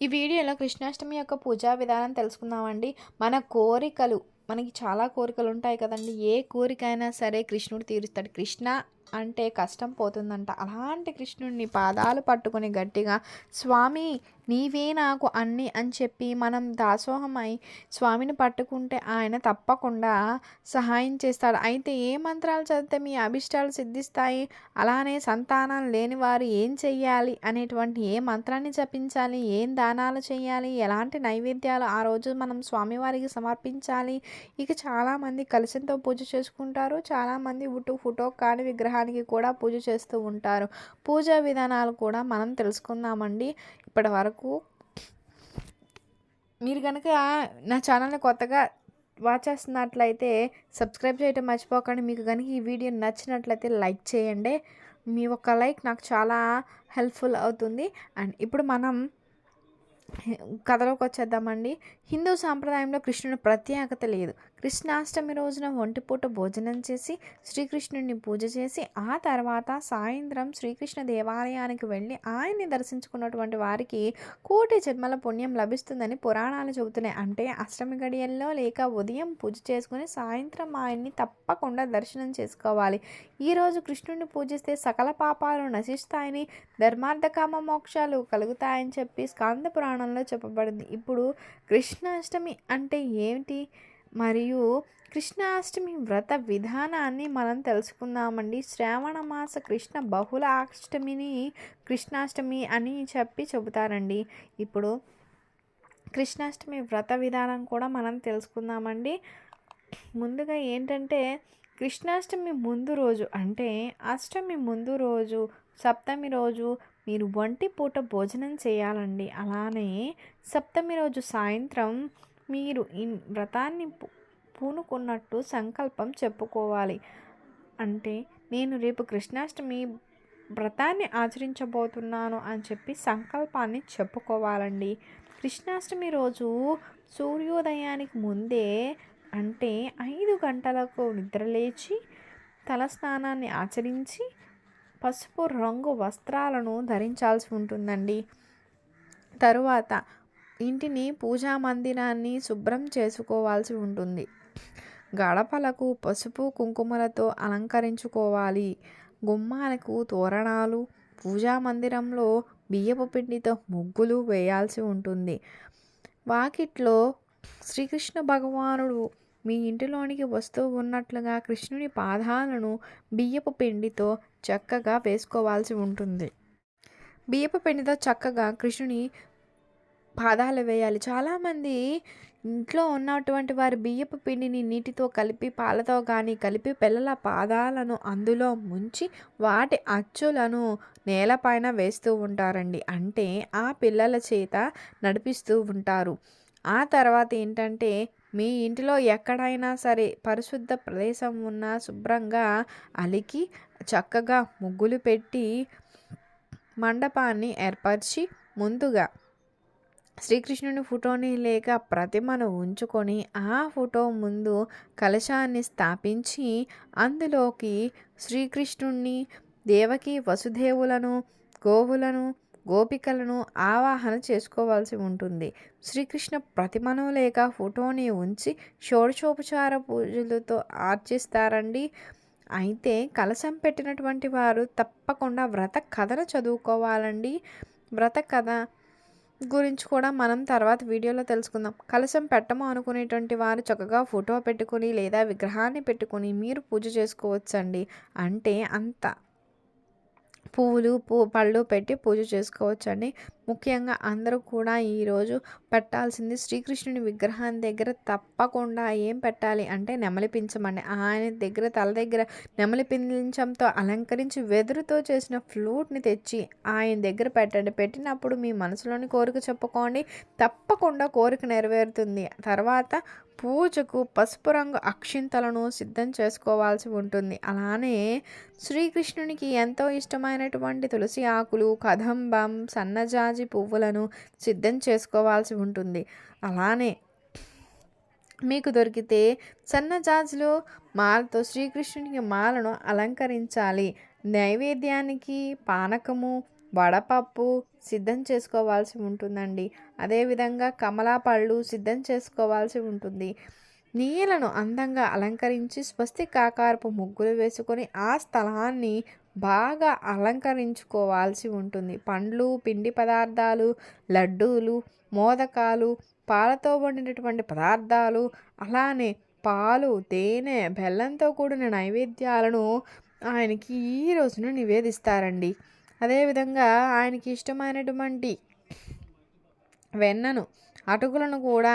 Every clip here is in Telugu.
ఈ వీడియోలో కృష్ణాష్టమి యొక్క పూజా విధానం తెలుసుకుందామండి. మన కోరికలు మనకి చాలా కోరికలు ఉంటాయి కదండి. ఏ కోరికైనా సరే కృష్ణుడు తీరుస్తాడు. కృష్ణ అంటే కష్టం పోతుందంట. అలాంటి కృష్ణుడిని పాదాలు పట్టుకొని గట్టిగా స్వామి నీవే నాకు అన్ని అని చెప్పి మనం దాసోహమై స్వామిని పట్టుకుంటే ఆయన తప్పకుండా సహాయం చేస్తాడు. అయితే ఏ మంత్రాలు చదివితే మీ అభిష్టాలు సిద్ధిస్తాయి? అలానే సంతానం లేని వారు ఏం చెయ్యాలి? అనేటువంటి ఏ మంత్రాన్ని జపించాలి? ఏం దానాలు చేయాలి ఎలాంటి నైవేద్యాలు ఆ రోజు మనం స్వామివారికి సమర్పించాలి? ఇక చాలామంది కలశంతో పూజ చేసుకుంటారు. చాలామంది ఉటు ఫోటో కాని విగ్రహానికి కూడా పూజ చేస్తూ ఉంటారు. పూజా విధానాలు కూడా మనం తెలుసుకుందామండి. ఇప్పటి వరకు మీరు కనుక నా ఛానల్ని కొత్తగా వాచ్ చేస్తున్నట్లయితే సబ్స్క్రైబ్ చేయటం మర్చిపోకండి. మీకు కనుక ఈ వీడియో నచ్చినట్లయితే లైక్ చేయండి. మీ ఒక్క లైక్ నాకు చాలా హెల్ప్ఫుల్ అవుతుంది. అండ్ ఇప్పుడు మనం కథలోకి వచ్చేద్దామండి. హిందూ సాంప్రదాయంలో కృష్ణుని ప్రత్యేకత లేదు. కృష్ణాష్టమి రోజున ఒంటిపూట భోజనం చేసి శ్రీకృష్ణుడిని పూజ చేసి ఆ తర్వాత సాయంత్రం శ్రీకృష్ణ దేవాలయానికి వెళ్ళి ఆయన్ని దర్శించుకున్నటువంటి వారికి కోటి జన్మల పుణ్యం లభిస్తుందని పురాణాలు చెబుతున్నాయి. అంటే అష్టమి గడియల్లో లేక ఉదయం పూజ చేసుకుని సాయంత్రం ఆయన్ని తప్పకుండా దర్శనం చేసుకోవాలి. ఈరోజు కృష్ణుడిని పూజిస్తే సకల పాపాలు నశిస్తాయని ధర్మార్థకామ మోక్షాలు కలుగుతాయని చెప్పి స్కాంద పురాణంలో చెప్పబడింది. ఇప్పుడు కృష్ణాష్టమి అంటే ఏమిటి మరియు కృష్ణాష్టమి వ్రత విధానాన్ని మనం తెలుసుకుందామండి. శ్రావణ మాస కృష్ణ బహుళ అష్టమిని కృష్ణాష్టమి అని చెప్పి చెబుతారండి. ఇప్పుడు కృష్ణాష్టమి వ్రత విధానం కూడా మనం తెలుసుకుందామండి. ముందుగా ఏంటంటే కృష్ణాష్టమి ముందు రోజు అంటే అష్టమి ముందు రోజు సప్తమి రోజు మీరు ఒంటి పూట భోజనం చేయాలండి. అలానే సప్తమి రోజు సాయంత్రం మీరు ఈ వ్రతాన్ని పూనుకున్నట్టు సంకల్పం చెప్పుకోవాలి. అంటే నేను రేపు కృష్ణాష్టమి వ్రతాన్ని ఆచరించబోతున్నాను అని చెప్పి సంకల్పాన్ని చెప్పుకోవాలండి. కృష్ణాష్టమి రోజు సూర్యోదయానికి ముందే అంటే ఐదు గంటలకు నిద్రలేచి తలస్నానాన్ని ఆచరించి పసుపు రంగు వస్త్రాలను ధరించాల్సి ఉంటుందండి. తరువాత ఇంటిని పూజా మందిరాన్ని శుభ్రం చేసుకోవాల్సి ఉంటుంది. గడపలకు పసుపు కుంకుమలతో అలంకరించుకోవాలి. గుమ్మాలకు తోరణాలు పూజా మందిరంలో బియ్యపు పిండితో ముగ్గులు వేయాల్సి ఉంటుంది. వాకిట్లో శ్రీకృష్ణ భగవానుడు మీ ఇంటిలోనికి వస్తూ ఉన్నట్లుగా కృష్ణుని పాదాలను బియ్యపు పిండితో చక్కగా వేసుకోవాల్సి ఉంటుంది. బియ్యపు పిండితో చక్కగా కృష్ణుని పాదాలు వేయాలి. చాలామంది ఇంట్లో ఉన్నటువంటి వారి బియ్యపు పిండిని నీటితో కలిపి పాలతో కానీ కలిపి పిల్లల పాదాలను అందులో ముంచి వాటి అచ్చులను నేలపైన వేస్తూ ఉంటారండి. అంటే ఆ పిల్లల చేత నడిపిస్తూ ఉంటారు. ఆ తర్వాత ఏంటంటే మీ ఇంటిలో ఎక్కడైనా సరే పరిశుద్ధ ప్రదేశం ఉన్న శుభ్రంగా అలికి చక్కగా ముగ్గులు పెట్టి మండపాన్ని ఏర్పరిచి ముందుగా శ్రీకృష్ణుని ఫోటోని లేక ప్రతిమను ఉంచుకొని ఆ ఫోటో ముందు కలశాన్ని స్థాపించి అందులోకి శ్రీకృష్ణుణ్ణి దేవకి వసుదేవులను గోవులను గోపికలను ఆవాహన చేసుకోవాల్సి ఉంటుంది. శ్రీకృష్ణ ప్రతిమను లేక ఫోటోని ఉంచి షోడశోపచార పూజలతో ఆర్చిస్తారండి. అయితే కలశం పెట్టినటువంటి వారు తప్పకుండా వ్రత కథను చదువుకోవాలండి. వ్రత కథ గురించి కూడా మనం తర్వాత వీడియోలో తెలుసుకుందాం. కలశం పెట్టము అనుకునేటువంటి వారు చక్కగా ఫోటో పెట్టుకుని లేదా విగ్రహాన్ని పెట్టుకుని మీరు పూజ చేసుకోవచ్చండి. అంటే అంత పువ్వులు పూ పళ్ళు పెట్టి పూజ చేసుకోవచ్చండి. ముఖ్యంగా అందరూ కూడా ఈరోజు పెట్టాల్సింది శ్రీకృష్ణుని విగ్రహం దగ్గర తప్పకుండా ఏం పెట్టాలి అంటే నెమలి పించమండి ఆయన దగ్గర తల దగ్గర నెమలి పించంతో అలంకరించి వెదురుతో చేసిన ఫ్లూట్ని తెచ్చి ఆయన దగ్గర పెట్టండి. పెట్టినప్పుడు మీ మనసులోని కోరిక చెప్పుకోండి. తప్పకుండా కోరిక నెరవేరుతుంది. తర్వాత పూజకు పసుపు రంగు అక్షింతలను సిద్ధం చేసుకోవాల్సి ఉంటుంది. అలానే శ్రీకృష్ణునికి ఎంతో ఇష్టమైనటువంటి తులసి ఆకులు కదంబం సన్నజాజి పువ్వులను సిద్ధం చేసుకోవాల్సి ఉంటుంది. అలానే మీకు దొరికితే సన్నజాజులు మాలతో శ్రీకృష్ణునికి మాలను అలంకరించాలి. నైవేద్యానికి పానకము వడపప్పు సిద్ధం చేసుకోవాల్సి ఉంటుందండి. అదేవిధంగా కమలా పళ్ళు సిద్ధం చేసుకోవాల్సి ఉంటుంది. నీళ్ళను అందంగా అలంకరించి స్వస్తికాకారపు ముగ్గులు వేసుకొని ఆ స్థలాన్ని బాగా అలంకరించుకోవాల్సి ఉంటుంది. పండ్లు పిండి పదార్థాలు లడ్డూలు మోదకాలు పాలతో వండినటువంటి పదార్థాలు అలానే పాలు తేనె బెల్లంతో కూడిన నైవేద్యాలను ఆయనకి ఈ రోజున నివేదిస్తారండి. అదేవిధంగా ఆయనకి ఇష్టమైనటువంటి వెన్నను అటుకులను కూడా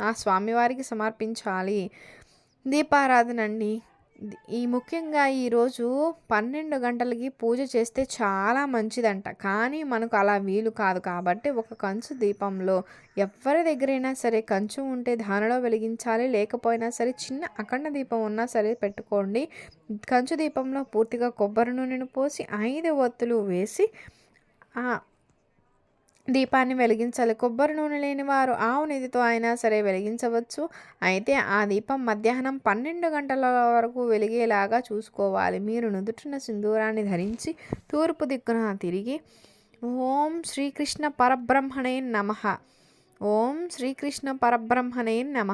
ఆ స్వామివారికి సమర్పించాలి. దీపారాధన అండి. ఈ ముఖ్యంగా ఈరోజు పన్నెండు గంటలకి పూజ చేస్తే చాలా మంచిదంట. కానీ మనకు అలా వీలు కాదు కాబట్టి ఒక కంచు దీపంలో ఎవరి దగ్గరైనా సరే కంచు ఉంటే దానిలో వెలిగించాలి. లేకపోయినా సరే చిన్న అఖండ దీపం ఉన్నా సరే పెట్టుకోండి. కంచు దీపంలో పూర్తిగా కొబ్బరి నూనెను పోసి ఐదు ఒత్తులు వేసి దీపాన్ని వెలిగించాలి. కొబ్బరి నూనె లేని వారు ఆవు నిధితో అయినా సరే వెలిగించవచ్చు. అయితే ఆ దీపం మధ్యాహ్నం పన్నెండు గంటల వరకు వెలిగేలాగా చూసుకోవాలి. మీరు నుదుటిన సింధూరాన్ని ధరించి తూర్పు దిక్కున తిరిగి ఓం శ్రీకృష్ణ పరబ్రహ్మణే నమ. ఓం శ్రీకృష్ణ పరబ్రహ్మణే నమ.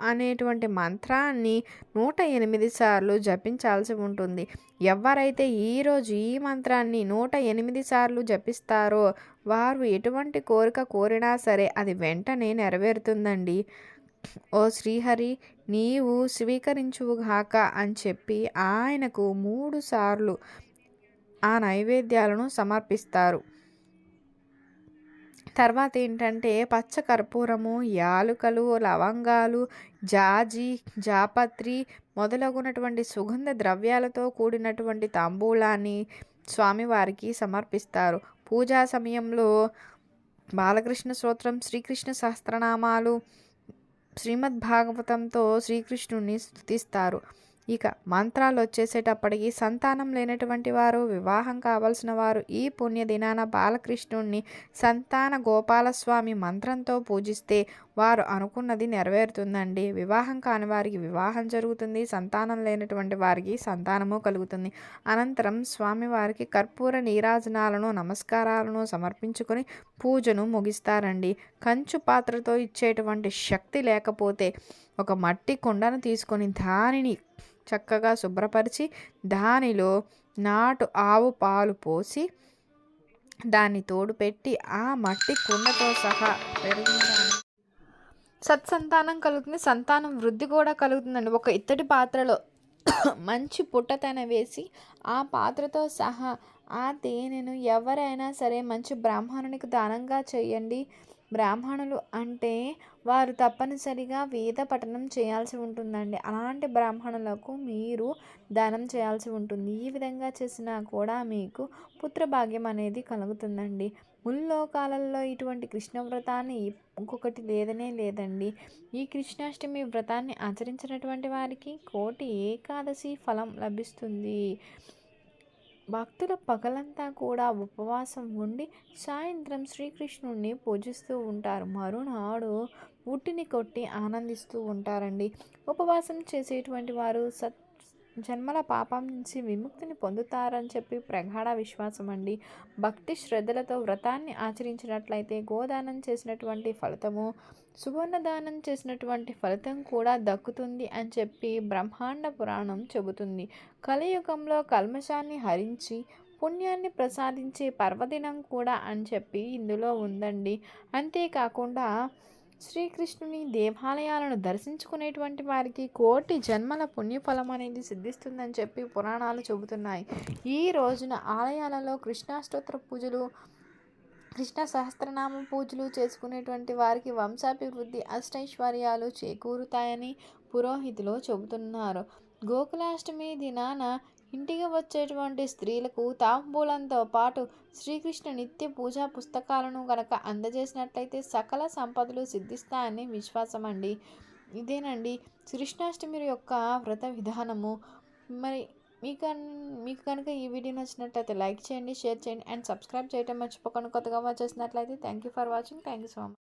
అనేటువంటి మంత్రాన్ని నూట ఎనిమిది సార్లు జపించాల్సి ఉంటుంది. ఎవరైతే ఈరోజు ఈ మంత్రాన్ని నూట ఎనిమిది సార్లు జపిస్తారో వారు ఎటువంటి కోరిక కోరినా సరే అది వెంటనే నెరవేరుతుందండి. ఓ శ్రీహరి నీవు స్వీకరించువుగాక అని చెప్పి ఆయనకు మూడు సార్లు ఆ నైవేద్యాలను సమర్పిస్తారు. తర్వాత ఏంటంటే పచ్చ కర్పూరము యాలుకలు లవంగాలు జాజి జాపత్రి మొదలగునటువంటి సుగంధ ద్రవ్యాలతో కూడినటువంటి తాంబూలాన్ని స్వామివారికి సమర్పిస్తారు. పూజా సమయంలో బాలకృష్ణ స్తోత్రం శ్రీకృష్ణ సహస్రనామాలు శ్రీమద్భాగవతంతో శ్రీకృష్ణుని స్థుతిస్తారు ఇక మంత్రాలు వచ్చేసేటప్పటికి సంతానం లేనటువంటి వారు వివాహం కావలసిన వారు ఈ పుణ్యదినాన బాలకృష్ణుణ్ణి సంతాన గోపాలస్వామి మంత్రంతో పూజిస్తే వారు అనుకున్నది నెరవేరుతుందండి. వివాహం కాని వారికి వివాహం జరుగుతుంది. సంతానం లేనటువంటి వారికి సంతానము కలుగుతుంది. అనంతరం స్వామివారికి కర్పూర నీరాజనాలను నమస్కారాలను సమర్పించుకొని పూజను ముగిస్తారండి. కంచు పాత్రతో ఇచ్చేటువంటి శక్తి లేకపోతే ఒక మట్టి కుండను తీసుకొని దానిని చక్కగా శుభ్రపరిచి దానిలో నాటు ఆవు పాలు పోసి దాన్ని తోడు పెట్టి ఆ మట్టి కుండతో సహా పెరుగుతాను సత్సంతానం కలుగుతుంది సంతానం వృద్ధి కూడా కలుగుతుందండి. ఒక ఇత్తడి పాత్రలో మంచి పుట్టతన వేసి ఆ పాత్రతో సహా ఆ తేనెను ఎవరైనా సరే మంచి బ్రాహ్మణునికి దానంగా చేయండి. బ్రాహ్మణులు అంటే వారు తప్పనిసరిగా వేద పఠనం చేయాల్సి ఉంటుందండి. అలాంటి బ్రాహ్మణులకు మీరు దానం చేయాల్సి ఉంటుంది. ఈ విధంగా చేసినా కూడా మీకు పుత్రభాగ్యం అనేది కలుగుతుందండి. ముల్లోకాలలో ఇటువంటి కృష్ణ వ్రతాన్ని ఇంకొకటి లేదనే లేదండి. ఈ కృష్ణాష్టమి వ్రతాన్ని ఆచరించినటువంటి వారికి కోటి ఏకాదశి ఫలం లభిస్తుంది. భక్తుల పగలంతా కూడా ఉపవాసం ఉండి సాయంత్రం శ్రీకృష్ణుడిని పూజిస్తూ ఉంటారు. మరునాడు ఉట్టిని కొట్టి ఆనందిస్తూ ఉంటారండి. ఉపవాసం చేసేటువంటి వారు సత్ జన్మల పాపం నుంచి విముక్తిని పొందుతారని చెప్పి ప్రగాఢ విశ్వాసం అండి. భక్తి శ్రద్ధలతో వ్రతాన్ని ఆచరించినట్లయితే గోదానం చేసినటువంటి ఫలితము సువర్ణదానం చేసినటువంటి ఫలితం కూడా దక్కుతుంది అని చెప్పి బ్రహ్మాండ పురాణం చెబుతుంది. కలియుగంలో కల్మషాన్ని హరించి పుణ్యాన్ని ప్రసాదించే పర్వదినం కూడా అని చెప్పి ఇందులో ఉందండి. అంతేకాకుండా శ్రీకృష్ణుని దేవాలయాలను దర్శించుకునేటువంటి వారికి కోటి జన్మల పుణ్యఫలం అనేది సిద్ధిస్తుందని చెప్పి పురాణాలు చెబుతున్నాయి. ఈ రోజున ఆలయాలలో కృష్ణాష్టోత్తర పూజలు కృష్ణ సహస్రనామ పూజలు చేసుకునేటువంటి వారికి వంశాభివృద్ధి అష్టైశ్వర్యాలు చేకూరుతాయని పురోహితులు చెబుతున్నారు. గోకులాష్టమి దినాన ఇంటికి వచ్చేటువంటి స్త్రీలకు తాంబూలంతో పాటు శ్రీకృష్ణ నిత్య పూజా పుస్తకాలను కనుక అందజేసినట్లయితే సకల సంపదలు సిద్ధిస్తాయని విశ్వాసం అండి ఇదేనండి కృష్ణాష్టమి యొక్క వ్రత విధానము. మరి మీకు మీకు కనుక ఈ వీడియో నచ్చినట్లయితే లైక్ చేయండి షేర్ చేయండి అండ్ సబ్స్క్రైబ్ చేయడం మర్చిపోకుండా కొత్తగా వచ్చేసినట్లయితే thank you for watching. Thank you so much.